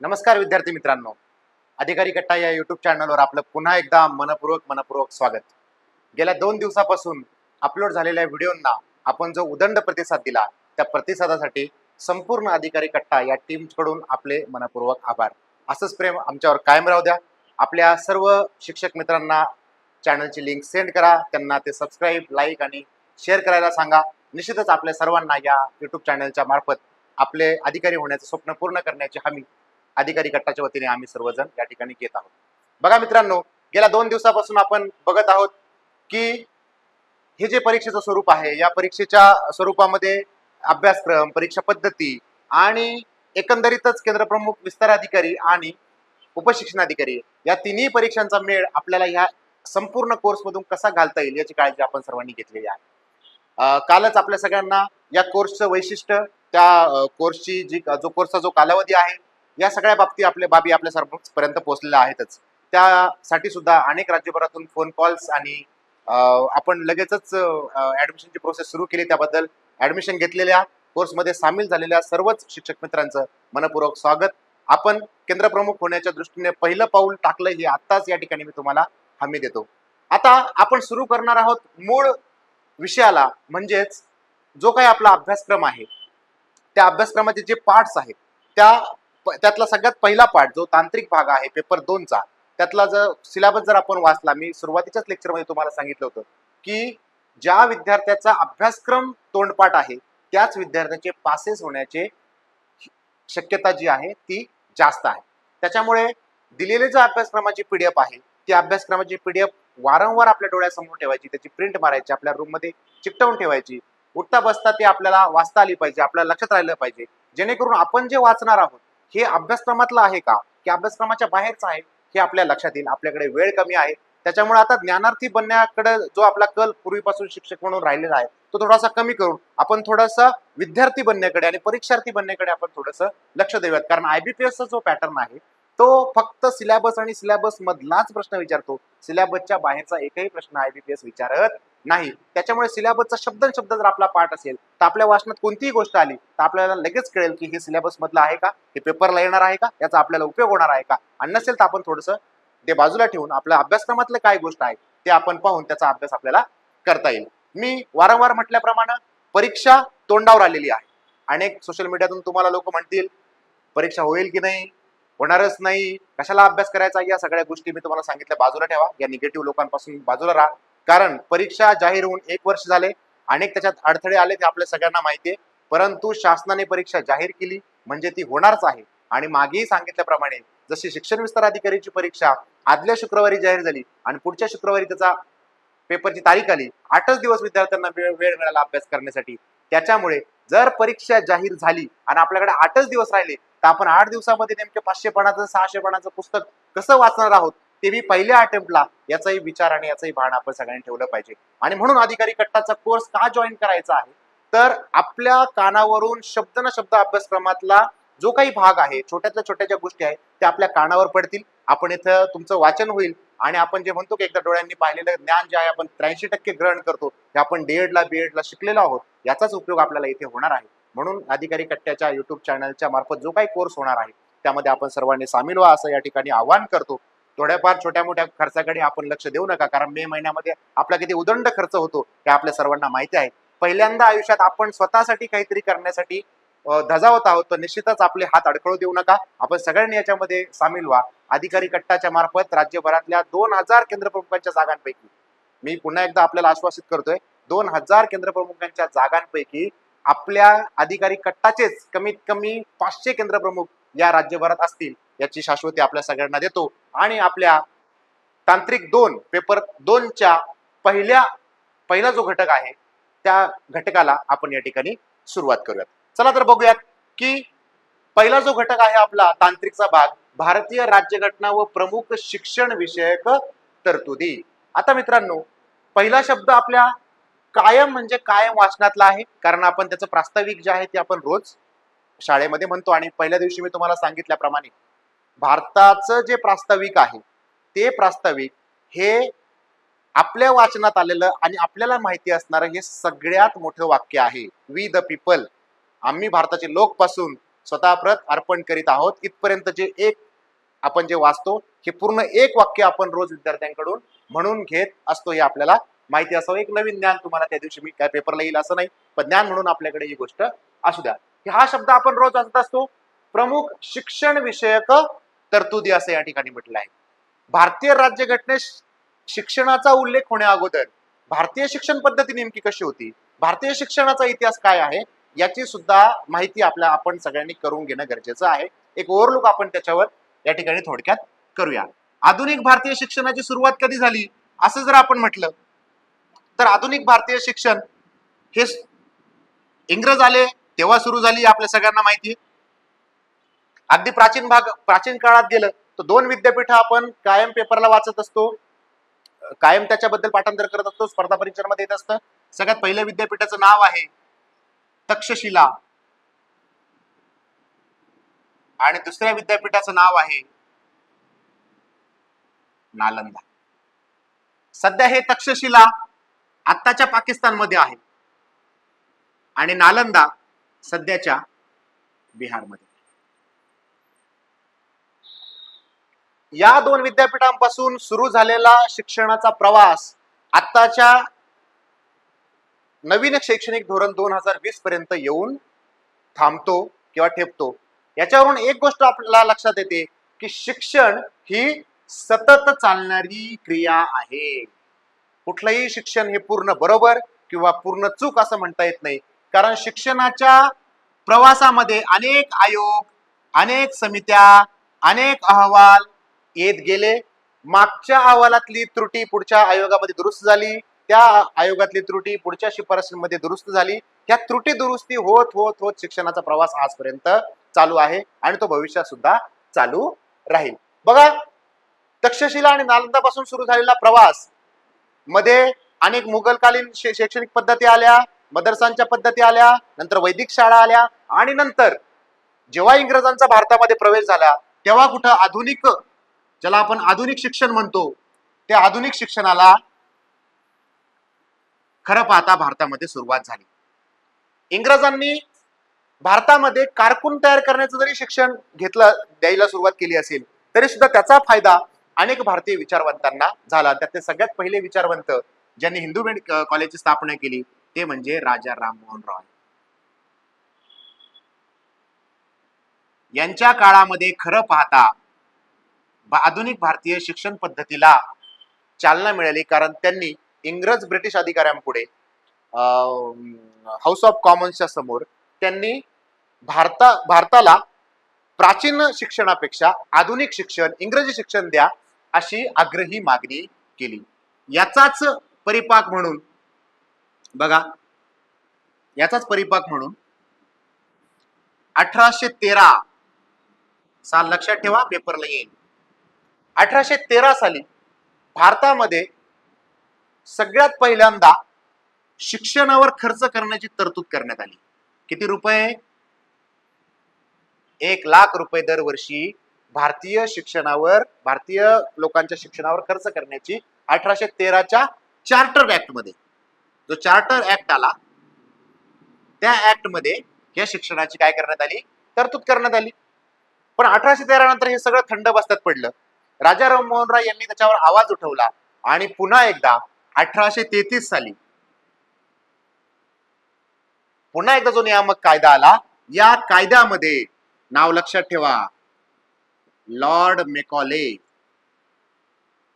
नमस्कार विद्यार्थी मित्रांनो. अधिकारी कट्टा या युट्यूब चॅनलवर आपलं पुन्हा एकदा मनपूर्वक मनपूर्वक स्वागत. गेल्या दोन दिवसापासून अपलोड झालेल्या व्हिडिओंना आपण जो उदंड प्रतिसाद दिला त्या प्रतिसादासाठी संपूर्ण अधिकारी कट्टा या टीमकडून आपले मनपूर्वक आभार. असंच प्रेम आमच्यावर कायम राहू द्या. आपल्या सर्व शिक्षक मित्रांना चॅनलची लिंक सेंड करा. त्यांना ते सबस्क्राईब लाईक आणि शेअर करायला सांगा. निश्चितच आपल्या सर्वांना या युट्यूब चॅनलच्या मार्फत आपले अधिकारी होण्याचं स्वप्न पूर्ण करण्याची हमी अधिकारी गटाच्या वतीने आम्ही सर्वजण या ठिकाणी घेत आहोत. बघा मित्रांनो गेल्या दोन दिवसापासून आपण बघत आहोत की हे जे परीक्षेचं स्वरूप आहे या परीक्षेच्या स्वरूपामध्ये अभ्यासक्रम परीक्षा पद्धती आणि एकंदरीतच केंद्रप्रमुख विस्तार अधिकारी आणि उपशिक्षणाधिकारी या तिन्ही परीक्षांचा मेळ आपल्याला ह्या संपूर्ण कोर्समधून कसा घालता येईल याची काळजी आपण सर्वांनी घेतलेली आहे. कालच आपल्या सगळ्यांना या कोर्सचं वैशिष्ट्य त्या कोर्सची जी जो कोर्सचा जो कालावधी आहे या सगळ्या बाबती आपल्या बाबी आपल्या सर्वांपर्यंत पोहोचलेल्या आहेतच. त्यासाठी सुद्धा अनेक राज्यभरातून फोन कॉल्स आणि आपण लगेचच ऍडमिशनची प्रोसेस सुरू केली त्याबद्दल. ऍडमिशन घेतलेल्या कोर्समध्ये सामील झालेल्या सर्वच शिक्षक मित्रांचं मनपूर्वक स्वागत. आपण केंद्रप्रमुख होण्याच्या दृष्टीने पहिलं पाऊल टाकलं हे आत्ताच या ठिकाणी मी तुम्हाला हमी देतो. आता आपण सुरू करणार आहोत मूळ विषयाला म्हणजेच जो काही आपला अभ्यासक्रम आहे. त्या अभ्यासक्रमाचे जे पार्ट्स आहेत त्या त्यातला सगळ्यात पहिला पार्ट जो तांत्रिक भाग आहे पेपर दोनचा त्यातला जर सिलेबस जर आपण वाचला मी सुरुवातीच्याच लेक्चरमध्ये तुम्हाला सांगितलं होतं की ज्या विद्यार्थ्याचा अभ्यासक्रम तोंडपाठ आहे त्याच विद्यार्थ्याचे पासेस होण्याचे शक्यता जी आहे ती जास्त आहे. त्याच्यामुळे दिलेले जो अभ्यासक्रमाची पीडीएफ आहे ती अभ्यासक्रमाची पीडीएफ वारंवार आपल्या डोळ्यासमोर ठेवायची त्याची प्रिंट मारायची आपल्या रूममध्ये चिकटवून ठेवायची. उठता बसता ती आपल्याला वाचता आली पाहिजे आपल्याला लक्षात राहिलं पाहिजे. जेणेकरून आपण जे वाचणार आहोत हे अभ्यासक्रमातलं आहे का? की अभ्यासक्रमाच्या बाहेरचं आहे? हे आपल्या लक्षात येईल. आपल्याकडे वेळ कमी आहे. त्याच्यामुळे आता ज्ञानार्थी बनण्याकडे जो आपला कल पूर्वीपासून शिक्षक म्हणून राहिलेला आहे तो थोडासा कमी करून आपण थोडासा विद्यार्थी बनण्याकडे आणि परीक्षार्थी बनण्याकडे आपण थोडंसं लक्ष देऊयात. कारण आयबीपीएसचा जो पॅटर्न आहे तो फक्त सिलेबस आणि सिलेबस मधलाच प्रश्न विचारतो. सिलेबसच्या बाहेरचा एकही प्रश्न आयबीपीएस विचारत नाही. त्याच्यामुळे सिलेबसचा शब्द शब्द जर आपला पाठ असेल तर आपल्या वाचनात कोणतीही गोष्ट आली तर आपल्याला लगेच कळेल की हे सिलेबस मधलं आहे का? हे पेपरला येणार आहे का? याचा आपल्याला उपयोग होणार आहे का? आणि नसेल तर आपण थोडंसं ते बाजूला ठेवून आपल्या अभ्यासक्रमातलं काय गोष्ट आहे ते आपण पाहून त्याचा अभ्यास आपल्याला करता येईल. मी वारंवार म्हटल्याप्रमाणे परीक्षा तोंडावर आलेली आहे. अनेक सोशल मीडियातून तुम्हाला लोक म्हणतील परीक्षा होईल की नाही? होणारच नाही. कशाला अभ्यास करायचा? या सगळ्या गोष्टी मी तुम्हाला सांगितल्या. बाजूला ठेवा. या निगेटिव्ह लोकांपासून बाजूला राहा. कारण परीक्षा जाहीर होऊन एक वर्ष झाले अनेक त्याच्यात अडथळे आले ते आपल्या सगळ्यांना माहिती आहे. परंतु शासनाने परीक्षा जाहीर केली म्हणजे ती होणारच आहे. आणि मागेही सांगितल्याप्रमाणे जशी शिक्षण विस्तार अधिकारीची परीक्षा आदल्या शुक्रवारी जाहीर झाली आणि पुढच्या शुक्रवारी त्याचा पेपरची तारीख आली आठच दिवस विद्यार्थ्यांना वेळ वेळ मिळाला अभ्यास करण्यासाठी. त्याच्यामुळे जर परीक्षा जाहीर झाली आणि आपल्याकडे आठच दिवस राहिले तर आपण आठ दिवसामध्ये नेमके पाचशे पानाचं सहाशे पानाचं पुस्तक कसं वाचणार आहोत? ते मी पहिल्या अटेम्प्टला याचाही विचार आणि याचंही भान आपण सगळ्यांनी ठेवलं पाहिजे. आणि म्हणून अधिकारी कट्टाचा कोर्स का जॉईन करायचा आहे? तर आपल्या कानावरून शब्द न शब्द अभ्यासक्रमातला जो काही भाग आहे छोट्यातल्या छोट्या ज्या गोष्टी आहेत त्या आपल्या कानावर पडतील. आपण इथं तुमचं वाचन होईल. आणि आपण जे म्हणतो की एकदा डोळ्यांनी पाहिलेलं ज्ञान जे आहे आपण त्र्याऐंशी टक्के ग्रहण करतो. ते आपण डीएडला बीएडला शिकलेलो आहोत. याचाच उपयोग आपल्याला इथे होणार आहे. म्हणून अधिकारी कट्ट्याच्या युट्यूब चॅनलच्या मार्फत जो काही कोर्स होणार आहे त्यामध्ये आपण सर्वांनी सामील व्हा असं या ठिकाणी आवाहन करतो. थोड्याफार छोट्या मोठ्या खर्चाकडे आपण लक्ष देऊ नका कारण मे महिन्यामध्ये आपला किती उदंड खर्च होतो हे आपल्या सर्वांना माहिती आहे. पहिल्यांदा आयुष्यात आपण स्वतःसाठी काहीतरी करण्यासाठी धजावत आहोत तर निश्चितच आपले हात अडखळू देऊ नका. आपण सगळ्यांनी याच्यामध्ये सामील व्हा. अधिकारी कट्टाच्या मार्फत राज्यभरातल्या दोन हजार केंद्रप्रमुखांच्या जागांपैकी मी पुन्हा एकदा आपल्याला आश्वासित करतोय दोन हजार केंद्रप्रमुखांच्या जागांपैकी आपल्या अधिकारी कट्टाचेच कमीत कमी पाचशे केंद्रप्रमुख या राज्यभरात असतील याची शाश्वती आपल्या सगळ्यांना देतो. आणि आपल्या तांत्रिक दोन पेपर दोनच्या पहिल्या पहिला जो घटक आहे त्या घटकाला आपण या ठिकाणी सुरुवात करूयात. चला तर बघूयात की पहिला जो घटक आहे आपला तांत्रिकचा भाग भारतीय राज्यघटना व प्रमुख शिक्षण विषयक तरतुदी. आता मित्रांनो पहिला शब्द आपल्या कायम म्हणजे कायम वाचनातला आहे कारण आपण त्याचं प्रास्ताविक जे आहे ते आपण रोज शाळेमध्ये म्हणतो आणि पहिल्या दिवशी मी तुम्हाला सांगितल्याप्रमाणे भारताचं जे प्रास्ताविक आहे ते प्रास्ताविक हे आपल्या वाचनात आलेलं आणि आपल्याला माहिती असणारं हे सगळ्यात मोठं वाक्य आहे. वी द पीपल आम्ही भारताचे लोक पासून स्वतः प्रत अर्पण करीत आहोत. इथपर्यंत जे एक आपण जे वाचतो हे पूर्ण एक वाक्य आपण रोज विद्यार्थ्यांकडून म्हणून घेत असतो हे आपल्याला माहिती असावं. एक नवीन ज्ञान तुम्हाला त्या दिवशी मी काय पेपरला येईल असं नाही पण ज्ञान म्हणून आपल्याकडे ही गोष्ट असू द्या. हा शब्द आपण रोज वाचत असतो. प्रमुख शिक्षण विषयक तरतुदी असं या ठिकाणी म्हटलं आहे. भारतीय राज्यघटनेत शिक्षणाचा उल्लेख होण्या अगोदर भारतीय शिक्षण पद्धती नेमकी कशी होती? भारतीय शिक्षणाचा इतिहास काय आहे? याची सुद्धा माहिती आपल्या आपण सगळ्यांनी करून घेणं गरजेचं आहे. एक ओव्हरलुक आपण त्याच्यावर या ठिकाणी थोडक्यात करूया. आधुनिक भारतीय शिक्षणाची सुरुवात कधी झाली? असं जर आपण म्हटलं तर आधुनिक भारतीय शिक्षण हे इंग्रज आले तेव्हा सुरू झाली आपल्या सगळ्यांना माहिती. अगदी प्राचीन भाग प्राचीन काळात गेलं तर दोन विद्यापीठ आपण कायम पेपरला वाचत असतो. कायम त्याच्याबद्दल पाठांतर करत असतो स्पर्धा परीक्षांमध्ये येत असतं. सगळ्यात पहिल्या विद्यापीठाचं नाव आहे तक्षशिला. आणि दुसऱ्या विद्यापीठाचं नाव आहे नालंदा. सध्या हे तक्षशिला आत्ताच्या पाकिस्तानमध्ये आहे. आणि नालंदा सध्याच्या बिहारमध्ये. या दोन विद्यापीठांपासून सुरू झालेला शिक्षणाचा प्रवास आत्ताच्या नवीन शैक्षणिक धोरण दोन हजार वीस पर्यंत येऊन थांबतो किंवा ठेपतो. याच्यावरून एक गोष्ट आपल्याला लक्षात येते की शिक्षण ही सतत चालणारी क्रिया आहे. कुठलंही शिक्षण हे पूर्ण बरोबर किंवा पूर्ण चूक असं म्हणता येत नाही. कारण शिक्षणाच्या प्रवासामध्ये अनेक आयोग अनेक समित्या अनेक अहवाल येत गेले. मागच्या अहवालातली त्रुटी पुढच्या आयोगामध्ये दुरुस्त झाली. त्या आयोगातली त्रुटी पुढच्या शिफारशींमध्ये दुरुस्त झाली. त्या त्रुटी दुरुस्ती होत होत होत शिक्षणाचा प्रवास आजपर्यंत चालू आहे आणि तो भविष्यात सुद्धा चालू राहील. बघा तक्षशिला आणि नालंदापासून सुरू झालेला प्रवासमध्ये अनेक मुघलकालीन शै- शैक्षणिक पद्धती आल्या. मदरसांच्या पद्धती आल्या नंतर वैदिक शाळा आल्या आणि नंतर जेव्हा इंग्रजांचा भारतामध्ये प्रवेश झाला तेव्हा कुठं आधुनिक ज्याला आपण आधुनिक शिक्षण म्हणतो त्या आधुनिक शिक्षणाला खरं पाहता भारतामध्ये सुरुवात झाली. इंग्रजांनी भारतामध्ये कारकून तयार करण्याचं जरी शिक्षण घेतलं द्यायला सुरुवात केली असेल तरी सुद्धा त्याचा फायदा अनेक भारतीय विचारवंतांना झाला. त्यातले सगळ्यात पहिले विचारवंत ज्यांनी हिंदू मेड कॉलेजची स्थापना केली ते म्हणजे राजा राममोहन रॉय. यांच्या काळामध्ये खरं पाहता आधुनिक भारतीय शिक्षण पद्धतीला चालना मिळाली कारण त्यांनी इंग्रज ब्रिटिश अधिकाऱ्यांपुढे हाऊस ऑफ कॉमन्सच्या समोर त्यांनी भारता भारताला प्राचीन शिक्षणापेक्षा आधुनिक शिक्षण इंग्रजी शिक्षण द्या अशी आग्रही मागणी केली. याचाच परिपाक म्हणून बघा. याचाच परिपाक म्हणून अठराशे तेरा साल लक्षात ठेवा पेपरला येईल. अठराशे तेरा साली भारतामध्ये सगळ्यात पहिल्यांदा शिक्षणावर खर्च करण्याची तरतूद करण्यात आली. किती रुपये? एक लाख रुपये दरवर्षी भारतीय शिक्षणावर भारतीय लोकांच्या शिक्षणावर खर्च करण्याची अठराशे तेराच्या चार्टर ऍक्टमध्ये जो चार्टर ऍक्ट आला त्या ऍक्टमध्ये या शिक्षणाची काय करण्यात आली? तरतूद करण्यात आली. पण अठराशे तेरा नंतर हे सगळं थंड बसतात पडलं. राजा राममोहन राय यांनी त्याच्यावर आवाज उठवला आणि पुन्हा एकदा अठराशे तेहतीस साली पुन्हा एकदा जो नियामक कायदा आला या कायद्यामध्ये नाव लक्षात ठेवा. Lord Macaulay.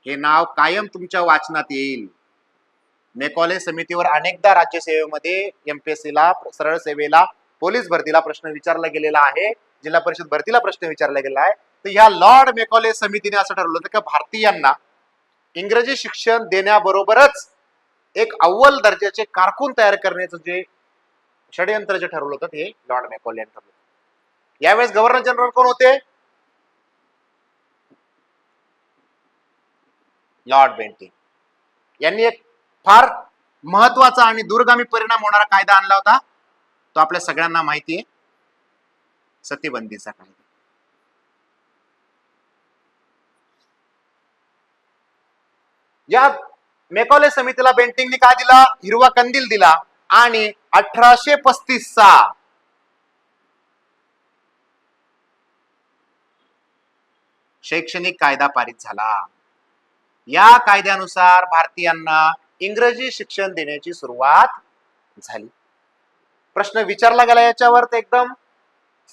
हे नाव कायम तुमच्या वाचनात येईल. मेकॉले समितीवर अनेकदा राज्यसेवेमध्ये एमपीएससी ला सरळ सेवेला पोलीस भरतीला प्रश्न विचारला गेलेला आहे. जिल्हा परिषद भरतीला प्रश्न विचारला गेला आहे. तर या लॉर्ड मेकॉले समितीने असं ठरवलं होतं की भारतीयांना इंग्रजी शिक्षण देण्याबरोबरच एक अव्वल दर्जाचे कारकून तयार करण्याचं जे षडयंत्र जे ठरवलं होतं ते लॉर्ड मेकॉले यांनी ठरवलं यावेळेस गव्हर्नर जनरल कोण होते? Lord Bentinck. यांनी एक फार महत्त्वाचा आणि दूरगामी परिणाम होणारा कायदा आणला होता. तो आपल्या सगळ्यांना माहिती आहे. सतीबंदीचा कायदा. या मेकॉले समितीला बेंटिंगने काय दिला? हिरवा कंदील दिला. आणि अठराशे पस्तीस चा शैक्षणिक कायदा पारित झाला. या कायद्यानुसार भारतीयांना इंग्रजी शिक्षण देण्याची सुरुवात झाली. प्रश्न विचारला गेला याच्यावर तर एकदम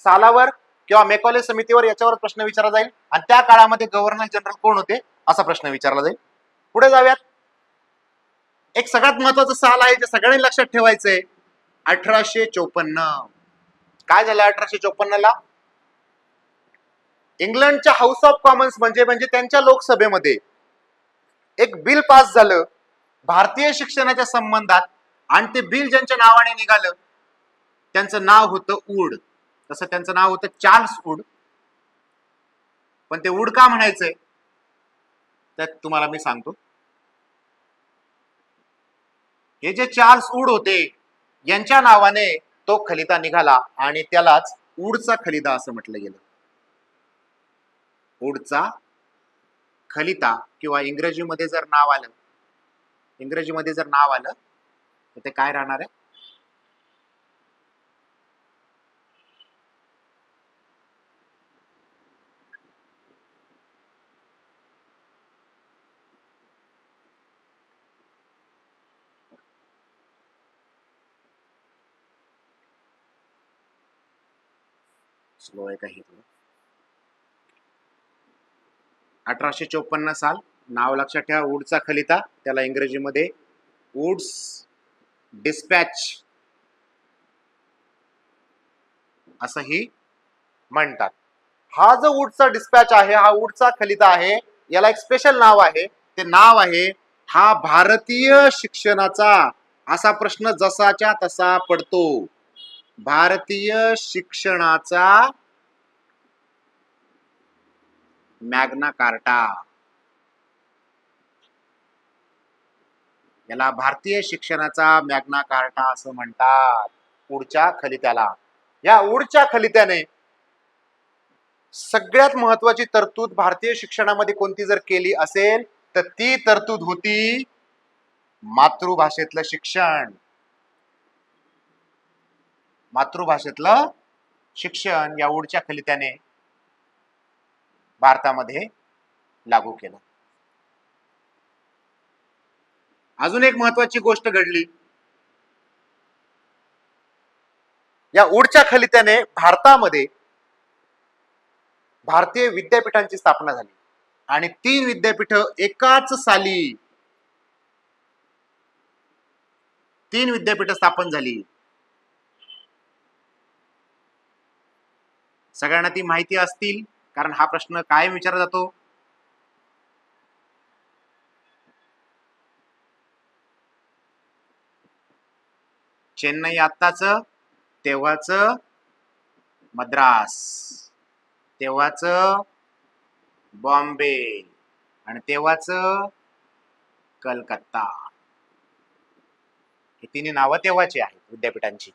सालावर किंवा मेकॉले समितीवर याच्यावर प्रश्न विचारला जाईल आणि त्या काळामध्ये गव्हर्नर जनरल कोण होते असा प्रश्न विचारला जाईल. पुढे जाऊयात. एक सगळ्यात महत्वाचं साल आहे जे सगळ्यांनी लक्षात ठेवायचंय अठराशे चोपन्न. काय झालं अठराशे चोपन्न ला इंग्लंडच्या हाऊस ऑफ कॉमन्स म्हणजे म्हणजे त्यांच्या लोकसभेमध्ये एक बिल पास झालं. भारतीय शिक्षणाच्या संबंधात आणि ते बिल ज्यांच्या नावाने निघालं त्यांचं नाव होतं उड तसं त्यांचं नाव होतं चार्ल्स उड पण ते उड का म्हणायचंय? त्यात तुम्हाला मी सांगतो. हे जे चार्ल्स उड होते यांच्या नावाने तो खलिता निघाला आणि त्यालाच उडचा खलिता असं म्हटलं गेलं. उडचा खलिता किंवा इंग्रजीमध्ये जर नाव आलं इंग्रजीमध्ये जर नाव आलं तर ते काय राहणार आहे? स्लो आहे काही अठराशे चोपन्न साल नाव लक्षात ठेवा वूडचा खलिता. त्याला इंग्रजीमध्ये वूड्स डिस्पॅच असंही म्हणतात. हा जो वूडचा डिस्पॅच आहे हा वूडचा खलिता आहे याला एक स्पेशल नाव आहे. ते नाव आहे हा भारतीय शिक्षणाचा असा प्रश्न जसाच्या तसा पडतो. भारतीय शिक्षणाचा मॅग्ना कार्टा. याला भारतीय शिक्षणाचा मॅग्ना कार्टा असं म्हणतात. पुढच्या खलित्याला. या उडच्या खलित्याने सगळ्यात महत्वाची तरतूद भारतीय शिक्षणामध्ये कोणती जर केली असेल तर ती तरतूद होती मातृभाषेतलं शिक्षण. मातृभाषेतलं शिक्षण या उडच्या खलित्याने भारतामध्ये लागू केलं. अजून एक महत्वाची गोष्ट घडली. या उडच्या खलित्याने भारतामध्ये भारतीय विद्यापीठांची स्थापना झाली. आणि तीन विद्यापीठ एकाच साली तीन विद्यापीठ स्थापन झाली. सगळ्यांना ती माहिती असतील कारण हा प्रश्न कायम विचारला जातो. चेन्नई आत्ताच तेव्हाच मद्रास. तेव्हाच बॉम्बे. आणि तेव्हाच कलकत्ता. ही तिन्ही नावं तेव्हाची आहेत विद्यापीठांची.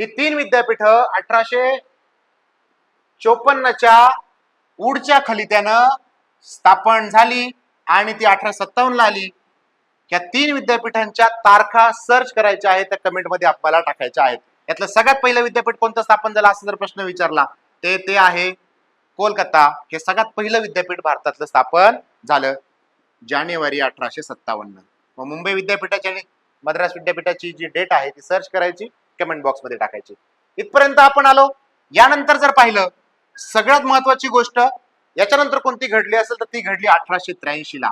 ही तीन विद्यापीठ अठराशे चोपन्नच्या उडच्या खलित्यानं स्थापन झाली आणि ती अठरा सत्तावन्न ला आली. या तीन विद्यापीठांच्या तारखा सर्च करायच्या आहेत त्या कमेंटमध्ये आपल्याला टाकायच्या आहेत. यातलं सगळ्यात पहिलं विद्यापीठ कोणतं स्थापन झालं असं जर प्रश्न विचारला ते ते आहे कोलकाता. हे सगळ्यात पहिलं विद्यापीठ भारतातलं स्थापन झालं जानेवारी अठराशे सत्तावन्न. मग मुंबई विद्यापीठाची आणि मद्रास विद्यापीठाची जी डेट आहे ती सर्च करायची कमेंट बॉक्समध्ये टाकायची. इथपर्यंत आपण आलो. यानंतर जर पाहिलं सगळ्यात महत्वाची गोष्ट याच्यानंतर कोणती घडली असेल तर ती घडली अठराशे त्र्याऐंशी ला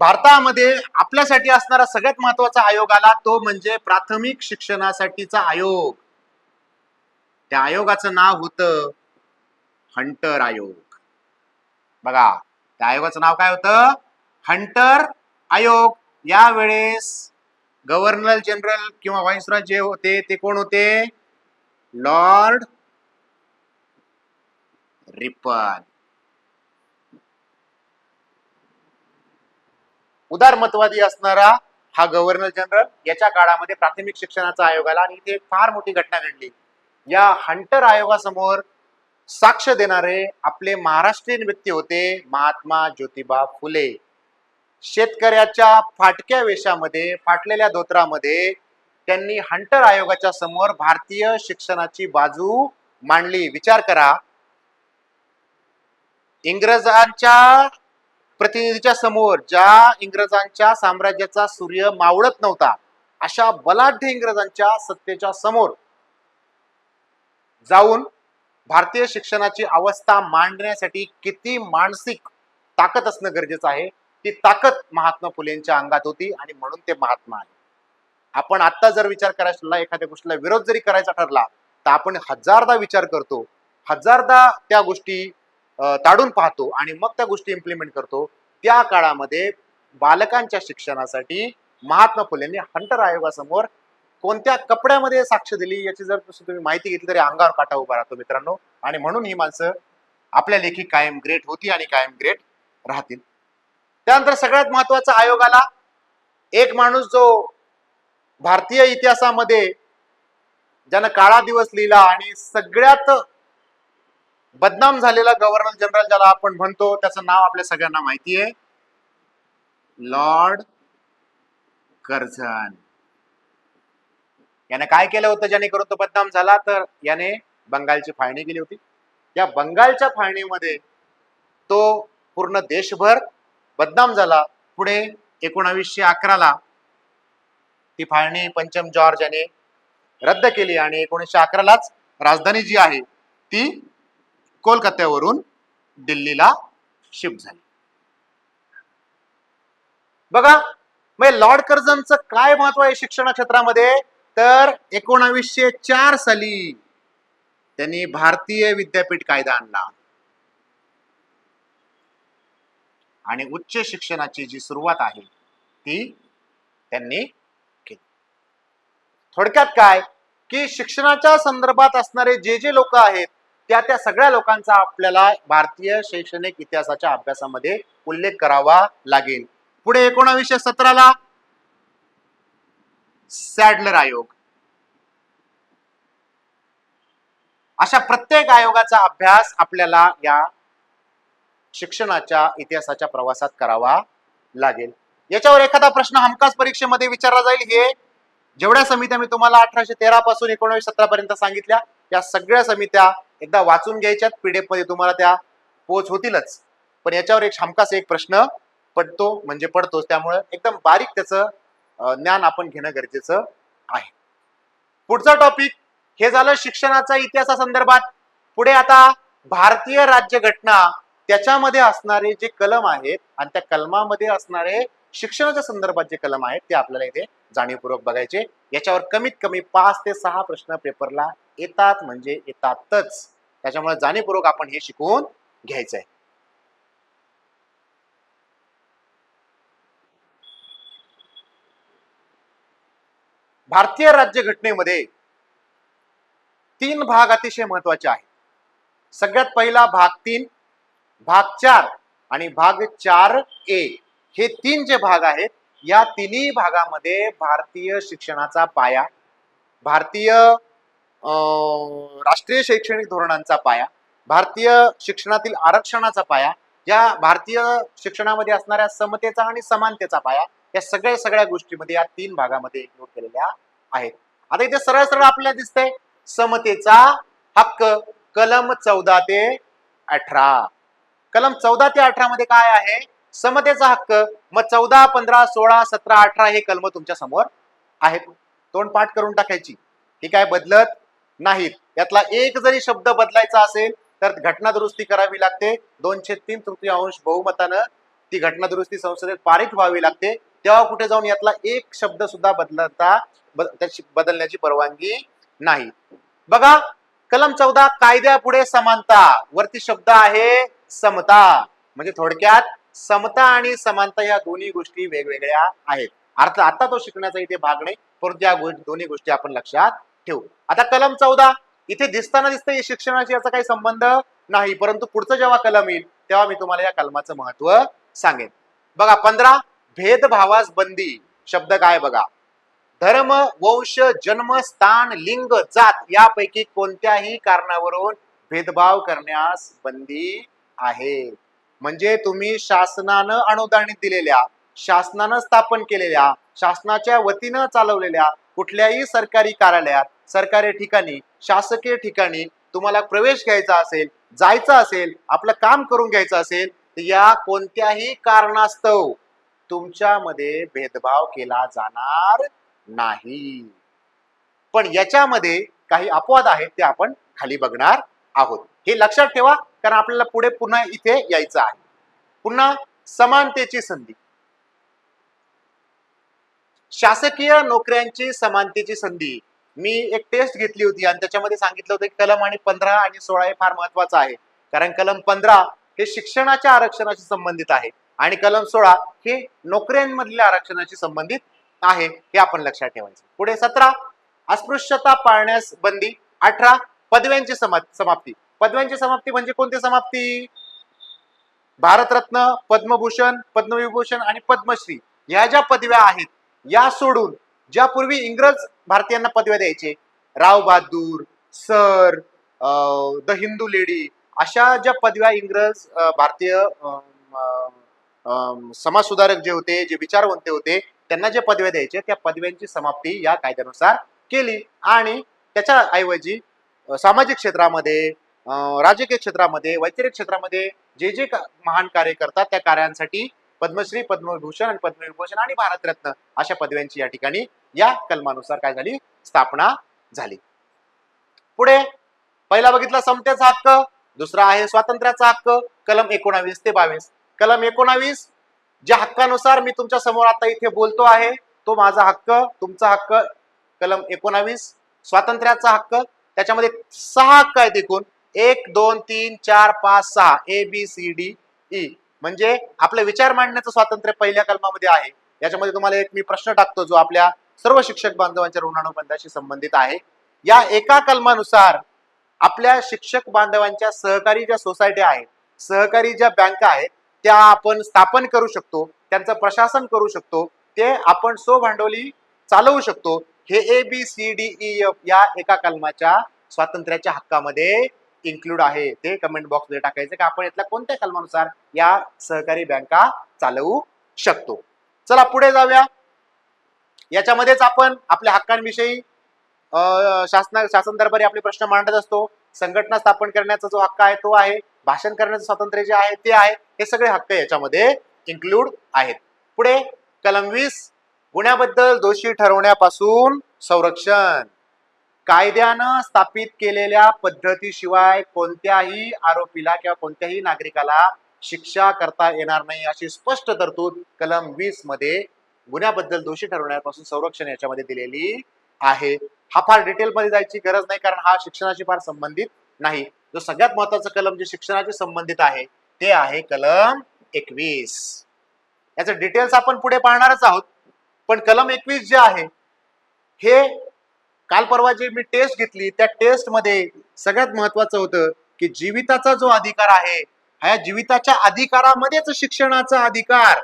भारतामध्ये आपल्यासाठी असणारा सगळ्यात महत्त्वाचा आयोग आला तो म्हणजे प्राथमिक शिक्षणासाठीचा आयोग. त्या आयोगाचं नाव होतं हंटर आयोग. बघा त्या आयोगाचं नाव काय होतं? हंटर आयोग. यावेळेस गव्हर्नर जनरल किंवा व्हाईसरॉय जे होते ते कोण होते? लॉर्ड रिपन उदारमतवादी असणारा हा गव्हर्नर जनरल याच्या काळामध्ये प्राथमिक शिक्षणाचा आयोग आला आणि इथे एक फार मोठी घटना घडली. या हंटर आयोगासमोर साक्ष देणारे आपले महाराष्ट्रीयन व्यक्ती होते महात्मा ज्योतिबा फुले. शेतकऱ्याच्या फाटक्या वेशामध्ये फाटलेल्या धोत्रामध्ये त्यांनी हंटर आयोगाच्या समोर भारतीय शिक्षणाची बाजू मांडली. विचार करा. इंग्रजांच्या प्रतिनिधीच्या समोर ज्या इंग्रजांच्या साम्राज्याचा सूर्य मावळत नव्हता अशा बलाढ्य इंग्रजांच्या सत्तेच्या समोर जाऊन भारतीय शिक्षणाची अवस्था मांडण्यासाठी किती मानसिक ताकद असणं गरजेचं आहे ती ताकद महात्मा फुलेंच्या अंगात होती आणि म्हणून ते महात्मा आहे आपण आता जर विचार करायचा ठरला एखाद्या गोष्टीला विरोध जरी करायचा ठरला तर आपण हजारदा विचार करतो. हजारदा त्या गोष्टी ताडून पाहतो आणि मग त्या गोष्टी इम्प्लिमेंट करतो. त्या काळामध्ये बालकांच्या शिक्षणासाठी महात्मा फुलेंनी हंटर आयोगासमोर कोणत्या कपड्यामध्ये साक्ष दिली याची जर तुम्ही माहिती घेतली तरी अंगावर काटा उभा राहतो मित्रांनो. आणि म्हणून ही माणसं आपल्या लेखी कायम ग्रेट होती आणि कायम ग्रेट राहतील. त्यानंतर सगळ्यात महत्त्वाचा आयोगाला एक माणूस जो भारतीय इतिहासामध्ये ज्यानं काळा दिवस लिहिला आणि सगळ्यात बदनाम झालेला गव्हर्नर जनरल ज्याला आपण म्हणतो त्याचं नाव आपल्या सगळ्यांना माहिती आहे लॉर्ड कर्झन याने काय केलं होतं? जेणेकरून तो बदनाम झाला तर याने बंगालची फाळणी केली होती. या बंगालच्या फाळणीमध्ये तो पूर्ण देशभर बदनाम झाला. पुढे एकोणावीसशे अकराला ती फाळणी पंचम जॉर्ज याने रद्द केली आणि एकोणीसशे अकरालाच राजधानी जी आहे ती कोलकात्यावरून दिल्लीला शिफ्ट झाले. बघा मग लॉर्ड कर्झनचं काय महत्त्व आहे शिक्षण क्षेत्रामध्ये? तर एकोणावीसशे चार साली त्यांनी भारतीय विद्यापीठ कायदा आणला. आणि उच्च शिक्षणाची जी सुरुवात आहे ती त्यांनी केली. थोडक्यात काय? की शिक्षणाच्या संदर्भात असणारे जे जे लोक आहेत त्या त्या सगळ्या लोकांचा आपल्याला भारतीय शैक्षणिक इतिहासाच्या अभ्यासामध्ये उल्लेख करावा लागेल. पुढे एकोणावीसशे सतराला सॅडलर आयोग. अशा प्रत्येक आयोगाचा अभ्यास आपल्याला या शिक्षणाच्या इतिहासाच्या प्रवासात करावा लागेल. याच्यावर एखादा प्रश्न हमखास परीक्षेमध्ये विचारला जाईल. हे जेवढ्या समित्या मी तुम्हाला अठराशे तेरा पासून एकोणीसशे सतरा पर्यंत सांगितल्या या सगळ्या समित्या एकदा वाचून घ्यायच्यात पीडीएफमध्ये तुम्हाला त्या पोच होतीलच. पण याच्यावर एक हमखास एक प्रश्न पडतो म्हणजे पडतोच. त्यामुळे एकदम बारीक त्याचं ज्ञान आपण घेणं गरजेचं आहे. पुढचा टॉपिक हे झालं शिक्षणाचा इतिहासा संदर्भात पुढे आता भारतीय राज्यघटना त्याच्यामध्ये असणारे जे कलम आहेत आणि त्या कलमामध्ये असणारे शिक्षणाच्या संदर्भात जे कलम आहेत ते आपल्याला इथे जाणीवपूर्वक बघायचे. याच्यावर कमीत कमी पाच ते सहा प्रश्न पेपरला येतात म्हणजे येतातच. त्याच्यामुळे जाणीवपूर्वक आपण हे शिकवून घ्यायचंय. भारतीय राज्यघटनेमध्ये तीन भाग अतिशय महत्त्वाचे आहेत. सगळ्यात पहिला भाग तीन भाग चार आणि भाग चार ए. हे तीन जे भाग आहेत या तिन्ही भागामध्ये भारतीय शिक्षणाचा पाया भारतीय अं, राष्ट्रीय शैक्षणिक धोरणांचा पाया भारतीय शिक्षणातील आरक्षणाचा पाया या भारतीय शिक्षणामध्ये असणाऱ्या समतेचा आणि समानतेचा पाया या सगळ्या सगळ्या गोष्टीमध्ये या तीन भागामध्ये इन्क्लूड केलेल्या आहेत. आता इथे सरळ सरळ आपल्याला दिसतंय समतेचा हक्क कलम चौदा ते अठरा. कलम चौदा ते अठरा मध्ये काय आहे? समतेचा हक्क. मग चौदा पंधरा सोळा सतरा अठरा हे कलम तुमच्यासमोर आहेत. तोंड पाठ करून टाकायची. ही काय बदलत नाहीत. यातला एक जरी शब्द बदलायचा असेल तर घटना दुरुस्ती करावी लागते. दोनशे तीन तृतीयांश बहुमतानं ती घटना दुरुस्ती संसदेत पारित व्हावी लागते. तेव्हा कुठे जाऊन यातला एक शब्द सुद्धा बदलता त्याची बदलण्याची परवानगी नाही. बघा कलम चौदा कायद्यापुढे समानता. वरती शब्द आहे समता. म्हणजे थोडक्यात समता आणि समानता या दोन्ही गोष्टी वेगवेगळ्या आहेत. अर्थ आता तो शिकण्याचा इथे भाग नाही परंतु या दोन्ही गोष्टी आपण लक्षात ठेवू. आता कलम चौदा इथे दिसताना दिसतं शिक्षणाशी याचा काही संबंध नाही परंतु पुढचं जेव्हा कलम येईल तेव्हा मी तुम्हाला या कलमाचं महत्त्व सांगेन. बघा पंधरा भेदभावास बंदी शब्द काय बघा? धर्म वंश जन्म स्थान लिंग जात यापैकी कोणत्याही कारणावरून भेदभाव करण्यास बंदी आहे. म्हणजे तुम्ही शासनानं अनुदानित दिलेल्या शासनानं स्थापन केलेल्या शासनाच्या वतीनं चालवलेल्या कुठल्याही सरकारी कार्यालयात सरकारी ठिकाणी शासकीय ठिकाणी तुम्हाला प्रवेश घ्यायचा असेल जायचं असेल आपलं काम करून घ्यायचं असेल तर या कोणत्याही कारणास्तव तुमच्यामध्ये भेदभाव केला जाणार नाही. पण याच्यामध्ये काही अपवाद आहेत ते आपण खाली बघणार आहोत. हे लक्षात ठेवा कारण आपल्याला पुढे पुन्हा इथे यायचं आहे. पुन्हा समानतेची संधी. शासकीय नोकऱ्यांची समानतेची संधी. मी एक टेस्ट घेतली होती आणि त्याच्यामध्ये सांगितलं होतं की कलम आणि पंधरा आणि सोळा हे फार महत्वाचं आहे. कारण कलम पंधरा हे शिक्षणाच्या आरक्षणाशी संबंधित आहे आणि कलम सोळा हे नोकऱ्यांमधल्या आरक्षणाशी संबंधित आहे हे आपण लक्षात ठेवायचं. पुढे सतरा अस्पृश्यता पाळण्यास बंदी. अठरा पदव्यांची समा समाप्ती. पदव्यांची समाप्ती म्हणजे कोणती समाप्ती? भारतरत्न पद्मभूषण पद्मविभूषण आणि पद्मश्री या ज्या पदव्या आहेत या सोडून ज्या पूर्वी इंग्रज भारतीयांना पदव्या द्यायचे Rao Bahadur sir the Hindu lady अशा ज्या पदव्या इंग्रज भारतीय समाज सुधारक समाजसुधारक जे होते जे विचारवंत होते त्यांना जे पदव्या द्यायचे त्या पदव्यांची समाप्ती या कायद्यानुसार केली. आणि त्याच्या ऐवजी सामाजिक क्षेत्रामध्ये राजकीय क्षेत्रामध्ये वैचारिक क्षेत्रामध्ये जे जे महान कार्य करतात त्या कार्यांसाठी पद्मश्री पद्मविभूषण आणि पद्मविभूषण आणि भारतरत्न अशा पदव्यांची या ठिकाणी या कलमानुसार काय झाली? स्थापना झाली. पुढे पहिला बघितला समतेचा हक्क दुसरा आहे स्वातंत्र्याचा हक्क कलम एकोणावीस ते बावीस. कलम एकोणावीस ज्या हक्कानुसार मी तुमच्यासमोर आता इथे बोलतो आहे तो माझा हक्क तुमचा हक्क कलम एकोणावीस स्वातंत्र्याचा हक्क त्याच्यामध्ये सहा हक्क आहेत एकूण. एक दोन तीन चार पाच सहा A B C D E. म्हणजे आपलं विचार मांडण्याचं स्वातंत्र्य पहिल्या कलमामध्ये आहे. याच्यामध्ये तुम्हाला एक मी प्रश्न टाकतो जो आपल्या सर्व शिक्षक बांधवांच्या ऋणानुबंधाशी संबंधित आहे. या एका कलमानुसार आपल्या शिक्षक बांधवांच्या सहकारी ज्या सोसायटी आहेत सहकारी ज्या बँका आहेत त्या आपण स्थापन करू शकतो त्यांचं प्रशासन करू शकतो ते आपण स्वभांडवली चालवू शकतो. हे A B C D E F या एका कलमाच्या स्वातंत्र्याच्या हक्कामध्ये इन्क्लूड आहे ते कमेंट बॉक्समध्ये टाकायचं की आपण यातल्या कोणत्या कलमानुसार या सहकारी बँका चालवू शकतो. चला पुढे जाऊया. याच्यामध्येच आपण आपल्या हक्कांविषयी शासना शासन दरबारी आपले प्रश्न मांडत असतो. संघटना स्थापन करण्याचा जो हक्क आहे तो आहे. भाषण करण्याचं स्वातंत्र्य जे आहे ते आहे. हे सगळे हक्क याच्यामध्ये इन्क्लूड आहेत. पुढे कलम वीस. गुन्ह्याबद्दल दोषी ठरवण्यापासून संरक्षण. कायद्यानं स्थापित केलेल्या पद्धतीशिवाय कोणत्याही आरोपीला किंवा कोणत्याही नागरिकाला शिक्षा करता येणार नाही अशी स्पष्ट तरतूद कलम वीसमध्ये गुन्ह्याबद्दल दोषी ठरवण्यापासून संरक्षण याच्यामध्ये दिलेली आहे. हा फार डिटेल मध्ये जायची गरज नाही कारण हा शिक्षणाशी फार संबंधित नाही. जो सगळ्यात महत्त्वाचा कलम जे शिक्षणाशी संबंधित आहे ते आहे कलम एकवीस. याचं डिटेल्स आपण पुढे पाहणारच आहोत. पण कलम एकवीस जे आहे हे काल परवा जी मी टेस्ट घेतली त्या टेस्टमध्ये सगळ्यात महत्वाचं होतं की जीविताचा जो अधिकार आहे ह्या जीविताच्या अधिकारामध्येच शिक्षणाचा अधिकार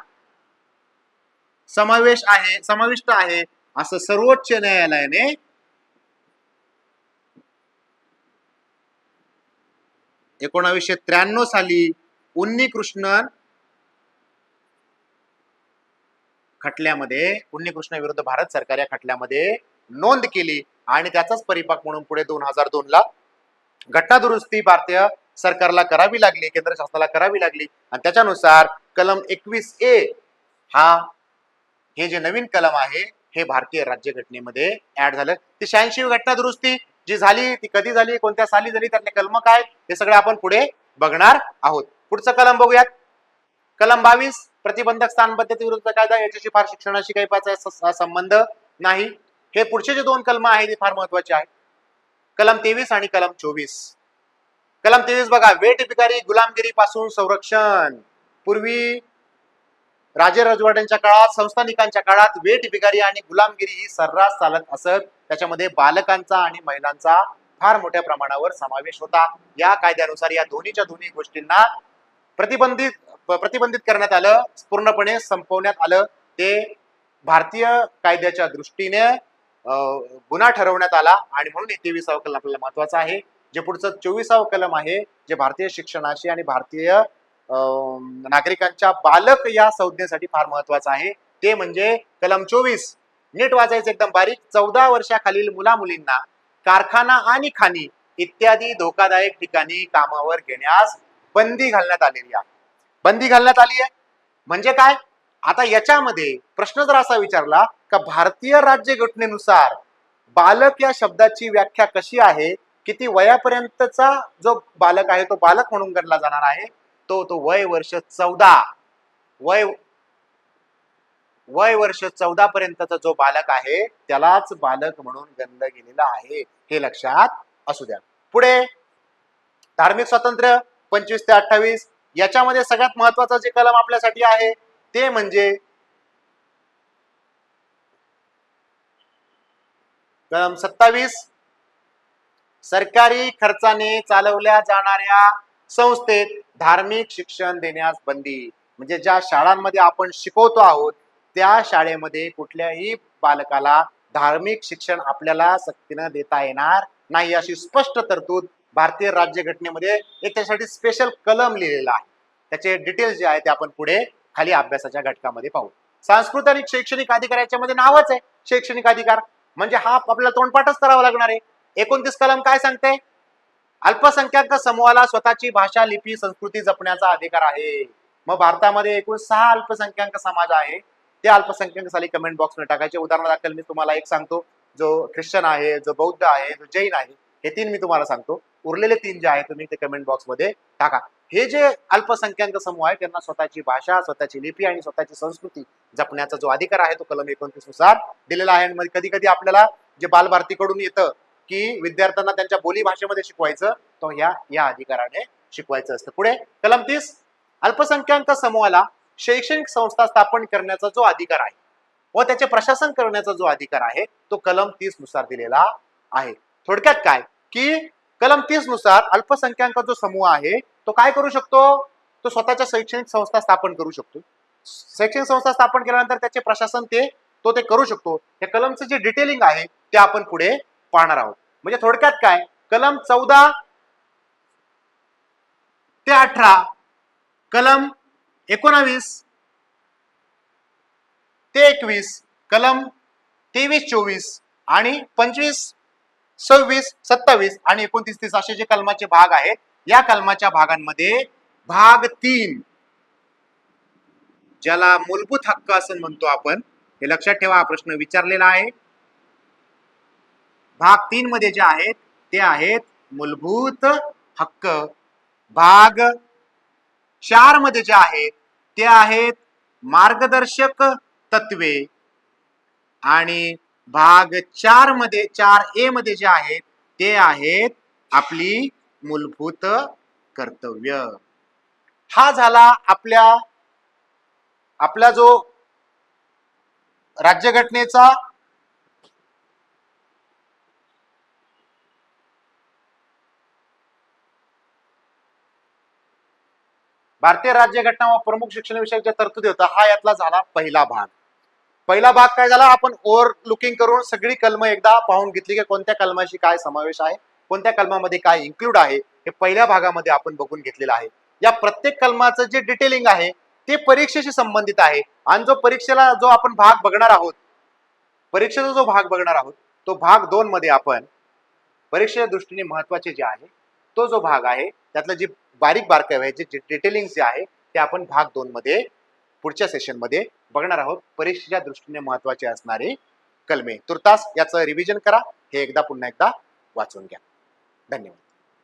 समावेश आहे समाविष्ट आहे असं सर्वोच्च न्यायालयाने एकोणावीसशे त्र्याण्णव साली उन्नी कृष्णन खटल्यामध्ये उन्नी कृष्ण विरुद्ध भारत सरकार या खटल्यामध्ये नोंद केली. आणि त्याचाच परिपाक म्हणून पुढे दोन हजार दोन ला घटना दुरुस्ती भारतीय सरकारला करावी लागली केंद्र शासनाला करावी लागली. आणि त्याच्यानुसार कलम एकवीस ए हा हे जे नवीन कलम आहे हे भारतीय राज्यघटनेमध्ये ऍड झालं. ती शहाऐंशी घटना दुरुस्ती जी झाली ती कधी झाली कोणत्या साली झाली त्यातले कलम काय हे सगळं आपण पुढे बघणार आहोत. पुढचं कलम बघूयात. कलम बावीस प्रतिबंधक स्थान पद्धती विरुद्ध कायदा याच्याशी फार शिक्षणाशी काही पाच संबंध नाही. हे पुढचे जे दोन कलम आहेत ते फार महत्त्वाचे आहेत. कलम तेवीस आणि कलम चोवीस. कलम तेवीस बघा वेट भिकारी गुलामगिरी पासून संरक्षण. पूर्वी राजे राजवाड्यांच्या काळात संस्थानिकांच्या काळात वेट भिकारी आणि गुलामगिरी ही सर्रास चालत असत. त्याच्यामध्ये बालकांचा आणि महिलांचा फार मोठ्या प्रमाणावर समावेश होता. या कायद्यानुसार या दोन्हीच्या दोन्ही गोष्टींना प्रतिबंधित प्रतिबंधित करण्यात आलं. पूर्णपणे संपवण्यात आलं. ते भारतीय कायद्याच्या दृष्टीने गुन्हा ठरवण्यात आला आणि म्हणून हे तेविसावं कलम आपल्याला महत्वाचं आहे. जे पुढचं चोवीसावं कलम आहे जे भारतीय शिक्षणाशी आणि भारतीय अं, नागरिकांच्या बालक या संज्ञेसाठी फार महत्वाचं आहे. ते म्हणजे कलम चोवीस. नीट वाचायचं एकदम बारीक. चौदा वर्षाखालील मुला मुलींना कारखाना आणि खाणी इत्यादी धोकादायक ठिकाणी कामावर घेण्यास बंदी घालण्यात आलेली आहे. बंदी घालण्यात आली आहे. म्हणजे काय? आता याच्यामध्ये प्रश्न जर असा विचारला का भारतीय राज्य घटनेनुसार बालक या शब्दाची व्याख्या कशी आहे? किती वयापर्यंतचा जो बालक आहे तो बालक म्हणून गणला जाणार आहे? तो तो वय वर्ष चौदा. वय वय वर्ष चौदा पर्यंतचा जो बालक आहे त्यालाच बालक म्हणून गणलं गेलेलं आहे. हे लक्षात असू द्या. पुढे धार्मिक स्वातंत्र्य पंचवीस ते अठ्ठावीस याच्यामध्ये सगळ्यात महत्त्वाचा जे कलम आपल्यासाठी आहे ते म्हणजे कलम सत्तावीस. सरकारी खर्चाने चालवल्या जाणाऱ्या संस्थेत धार्मिक शिक्षण देण्यास बंदी. म्हणजे ज्या शाळांमध्ये आपण शिकवतो आहोत त्या शाळेमध्ये कुठल्याही बालकाला धार्मिक शिक्षण आपल्याला सक्तीनं देता येणार नाही अशी स्पष्ट तरतूद भारतीय राज्यघटनेमध्ये एक त्यासाठी स्पेशल कलम लिहिलेला आहे. त्याचे डिटेल्स जे आहे ते आपण पुढे खाली अभ्यासाच्या घटकामध्ये पाहू. सांस्कृतिक आणि शैक्षणिक अधिकार याच्यामध्ये नावच आहे. शैक्षणिक अधिकार म्हणजे हा आपल्याला तोंडपाठच करावा लागणार आहे. एकोणतीस कलम काय सांगते? अल्पसंख्याक समूहाला स्वतःची भाषा लिपी संस्कृती जपण्याचा अधिकार आहे. मग भारतामध्ये एकूण सहा अल्पसंख्याक समाज आहे. ते अल्पसंख्याक साली कमेंट बॉक्समध्ये टाकायचे. उदाहरणादाखल मी तुम्हाला एक सांगतो. जो ख्रिश्चन आहे जो बौद्ध आहे जो जैन आहे हे तीन मी तुम्हाला सांगतो. उरलेले तीन जे आहे तुम्ही ते कमेंट बॉक्समध्ये टाका. हे जे अल्पसंख्याक समूह आहे त्यांना स्वतःची भाषा स्वतःची लिपी आणि स्वतःची संस्कृती जपण्याचा जो अधिकार आहे तो कलम एकोणतीसनुसार दिलेला आहे. आणि कधी कधी आपल्याला जे बालभारतीकडून येतं की विद्यार्थ्यांना त्यांच्या बोली भाषेमध्ये शिकवायचं तो ह्या या अधिकाराने शिकवायचं असतं. पुढे कलम तीस. अल्पसंख्याक समूहाला शैक्षणिक संस्था स्थापन करण्याचा जो अधिकार आहे व त्याचे प्रशासन करण्याचा जो अधिकार आहे तो कलम तीसनुसार दिलेला आहे. थोडक्यात काय? की कलम तीसनुसार अल्पसंख्याक जो समूह आहे तो काय करू शकतो? तो स्वतःच्या शैक्षणिक संस्था स्थापन करू शकतो. शैक्षणिक संस्था स्थापन केल्यानंतर त्याचे प्रशासन ते तो ते करू शकतो. या कलमचं जे डिटेलिंग आहे ते आपण पुढे पाहणार आहोत. म्हणजे थोडक्यात काय? कलम चौदा ते अठरा कलम एकोणावीस ते एकवीस कलम तेवीस चोवीस आणि पंचवीस सव्वीस सत्तावीस आणि एकोणतीस तीस असे जे कलमाचे भाग आहेत या कलमाच्या भागांमध्ये भाग तीन ज्याला मूलभूत हक्क असं म्हणतो आपण हे लक्षात ठेवा हा प्रश्न विचारलेला आहे. भाग तीन मध्ये जे आहेत ते आहेत मूलभूत हक्क. भाग चारमध्ये जे आहेत ते आहेत मार्गदर्शक तत्वे. आणि भाग चारमध्ये चार ए मध्ये जे आहेत ते आहेत आपली मूलभूत कर्तव्य. हा झाला आपल्या आपला जो राज्यघटनेचा भारतीय राज्यघटना व प्रमुख शिक्षण विषयाच्या ज्या तरतुदी होता हा यातला झाला पहिला भाग. पहिला भाग काय झाला? आपण ओव्हर लुकिंग करून सगळी कलम एकदा पाहून घेतली की कोणत्या कलमाशी काय समावेश आहे? कोणत्या कलमामध्ये काय इन्क्लूड आहे हे पहिल्या भागामध्ये आपण बघून घेतलेलं आहे. या प्रत्येक कलमाचं जे डिटेलिंग आहे ते परीक्षेशी संबंधित आहे. आणि जो परीक्षेला जो आपण भाग बघणार आहोत परीक्षेचा जो भाग बघणार आहोत तो भाग दोन मध्ये आपण परीक्षेच्या दृष्टीने महत्त्वाचे जे आहे तो जो भाग आहे त्यातलं जे बारीक बारकाव आहे जे डिटेलिंग जे आहे ते आपण भाग दोन मध्ये पुढच्या सेशनमध्ये बघणार आहोत. परीक्षेच्या दृष्टीने महत्त्वाचे असणारे कलमे. तुर्तास याचं रिव्हिजन करा. हे एकदा पुन्हा एकदा वाचून घ्या. धन्यवाद